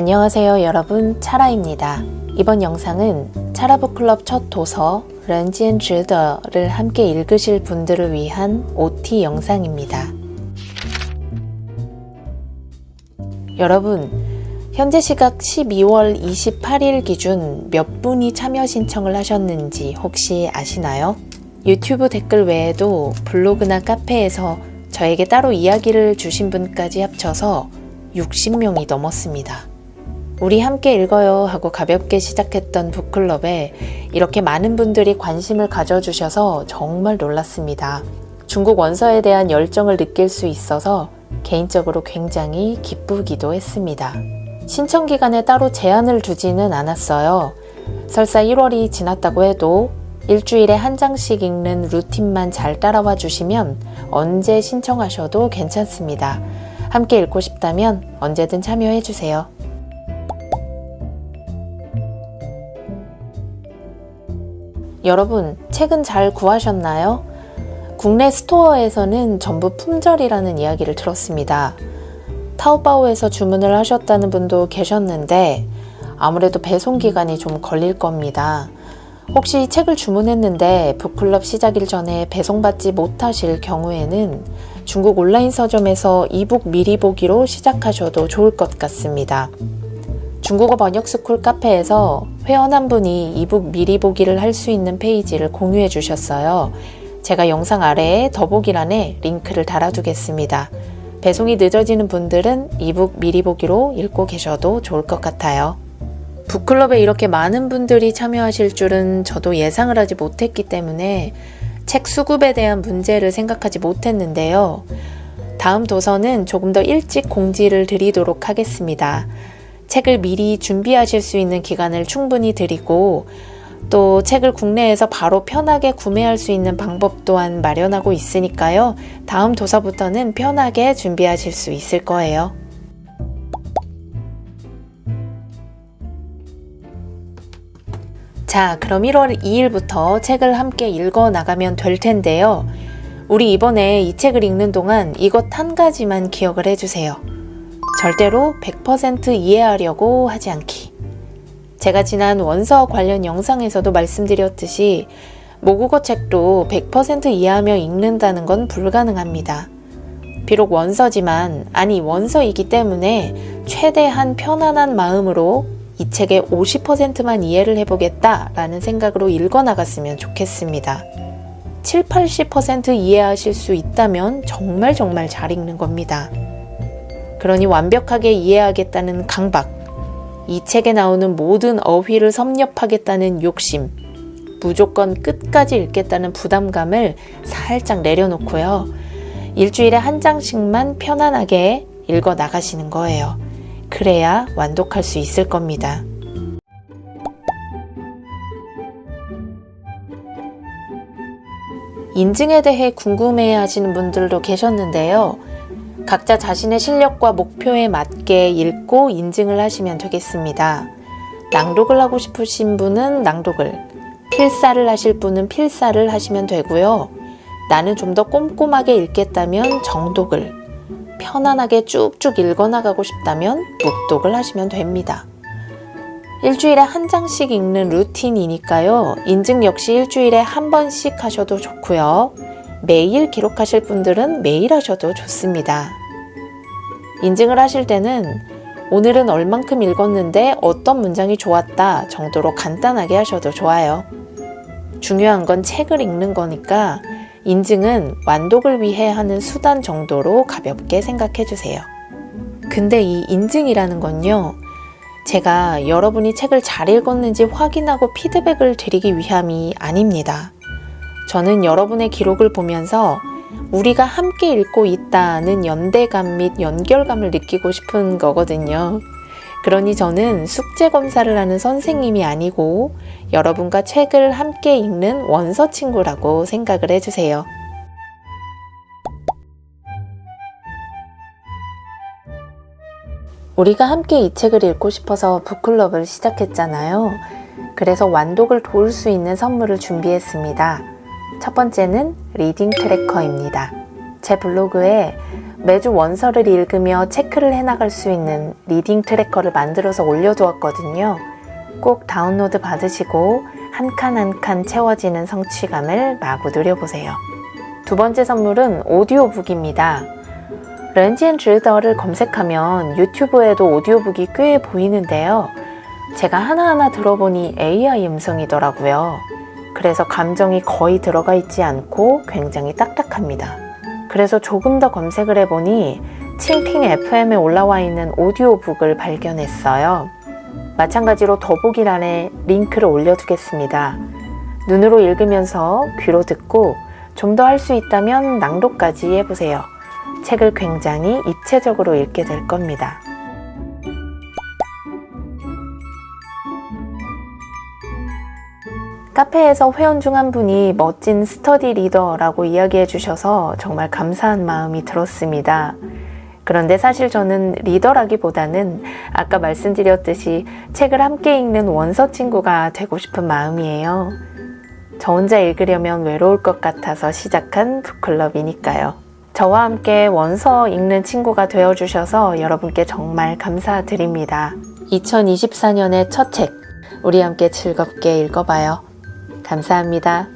안녕하세요 여러분 차라입니다. 이번 영상은 차라북클럽 첫 도서 런지엔 즈더를 함께 읽으실 분들을 위한 OT 영상입니다. 여러분 현재 시각 12월 28일 기준 몇 분이 참여 신청을 하셨는지 혹시 아시나요? 유튜브 댓글 외에도 블로그나 카페에서 저에게 따로 이야기를 주신 분까지 합쳐서 60명이 넘었습니다. 우리 함께 읽어요 하고 가볍게 시작했던 북클럽에 이렇게 많은 분들이 관심을 가져주셔서 정말 놀랐습니다. 중국 원서에 대한 열정을 느낄 수 있어서 개인적으로 굉장히 기쁘기도 했습니다. 신청 기간에 따로 제한을 두지는 않았어요. 설사 1월이 지났다고 해도 일주일에 한 장씩 읽는 루틴만 잘 따라와 주시면 언제 신청하셔도 괜찮습니다. 함께 읽고 싶다면 언제든 참여해 주세요. 여러분, 책은 잘 구하셨나요? 국내 스토어에서는 전부 품절이라는 이야기를 들었습니다. 타오바오에서 주문을 하셨다는 분도 계셨는데 아무래도 배송 기간이 좀 걸릴 겁니다. 혹시 책을 주문했는데 북클럽 시작일 전에 배송받지 못하실 경우에는 중국 온라인 서점에서 이북 미리 보기로 시작하셔도 좋을 것 같습니다. 중국어 번역 스쿨 카페에서 회원 한 분이 이북 미리 보기를 할 수 있는 페이지를 공유해 주셨어요. 제가 영상 아래에 더보기란에 링크를 달아두겠습니다. 배송이 늦어지는 분들은 이북 미리 보기로 읽고 계셔도 좋을 것 같아요. 북클럽에 이렇게 많은 분들이 참여하실 줄은 저도 예상을 하지 못했기 때문에 책 수급에 대한 문제를 생각하지 못했는데요. 다음 도서는 조금 더 일찍 공지를 드리도록 하겠습니다. 책을 미리 준비하실 수 있는 기간을 충분히 드리고 또 책을 국내에서 바로 편하게 구매할 수 있는 방법 또한 마련하고 있으니까요. 다음 도서부터는 편하게 준비하실 수 있을 거예요. 자, 그럼 1월 2일부터 책을 함께 읽어 나가면 될 텐데요. 우리 이번에 이 책을 읽는 동안 이것 한 가지만 기억을 해주세요. 절대로 100% 이해하려고 하지 않기. 제가 지난 원서 관련 영상에서도 말씀드렸듯이 모국어 책도 100% 이해하며 읽는다는 건 불가능합니다. 비록 원서지만, 아니, 원서이기 때문에 최대한 편안한 마음으로 이 책의 50%만 이해를 해보겠다라는 생각으로 읽어나갔으면 좋겠습니다. 7, 80% 이해하실 수 있다면 정말 정말 잘 읽는 겁니다. 그러니 완벽하게 이해하겠다는 강박, 이 책에 나오는 모든 어휘를 섭렵하겠다는 욕심, 무조건 끝까지 읽겠다는 부담감을 살짝 내려놓고요. 일주일에 한 장씩만 편안하게 읽어 나가시는 거예요. 그래야 완독할 수 있을 겁니다. 인증에 대해 궁금해 하시는 분들도 계셨는데요. 각자 자신의 실력과 목표에 맞게 읽고 인증을 하시면 되겠습니다. 낭독을 하고 싶으신 분은 낭독을, 필사를 하실 분은 필사를 하시면 되고요. 나는 좀 더 꼼꼼하게 읽겠다면 정독을, 편안하게 쭉쭉 읽어나가고 싶다면 묵독을 하시면 됩니다. 일주일에 한 장씩 읽는 루틴이니까요. 인증 역시 일주일에 한 번씩 하셔도 좋고요. 매일 기록하실 분들은 매일 하셔도 좋습니다. 인증을 하실 때는 오늘은 얼만큼 읽었는데 어떤 문장이 좋았다 정도로 간단하게 하셔도 좋아요. 중요한 건 책을 읽는 거니까 인증은 완독을 위해 하는 수단 정도로 가볍게 생각해 주세요. 근데 이 인증이라는 건요, 제가 여러분이 책을 잘 읽었는지 확인하고 피드백을 드리기 위함이 아닙니다. 저는 여러분의 기록을 보면서 우리가 함께 읽고 있다는 연대감 및 연결감을 느끼고 싶은 거거든요. 그러니 저는 숙제 검사를 하는 선생님이 아니고 여러분과 책을 함께 읽는 원서 친구라고 생각을 해주세요. 우리가 함께 이 책을 읽고 싶어서 북클럽을 시작했잖아요. 그래서 완독을 도울 수 있는 선물을 준비했습니다. 첫 번째는 리딩 트래커입니다. 제 블로그에 매주 원서를 읽으며 체크를 해나갈 수 있는 리딩 트래커를 만들어서 올려두었거든요. 꼭 다운로드 받으시고 한 칸 한 칸 채워지는 성취감을 마구 누려보세요. 두 번째 선물은 오디오북입니다. 렌지앤즈더를 검색하면 유튜브에도 오디오북이 꽤 보이는데요. 제가 하나하나 들어보니 AI 음성이더라고요. 그래서 감정이 거의 들어가 있지 않고 굉장히 딱딱합니다. 그래서 조금 더 검색을 해보니 칭핑 FM에 올라와 있는 오디오북을 발견했어요. 마찬가지로 더보기란에 링크를 올려두겠습니다. 눈으로 읽으면서 귀로 듣고 좀 더 할 수 있다면 낭독까지 해보세요. 책을 굉장히 입체적으로 읽게 될 겁니다. 카페에서 회원 중 한 분이 멋진 스터디 리더라고 이야기해 주셔서 정말 감사한 마음이 들었습니다. 그런데 사실 저는 리더라기보다는 아까 말씀드렸듯이 책을 함께 읽는 원서 친구가 되고 싶은 마음이에요. 저 혼자 읽으려면 외로울 것 같아서 시작한 북클럽이니까요. 저와 함께 원서 읽는 친구가 되어주셔서 여러분께 정말 감사드립니다. 2024년의 첫 책, 우리 함께 즐겁게 읽어봐요. 감사합니다.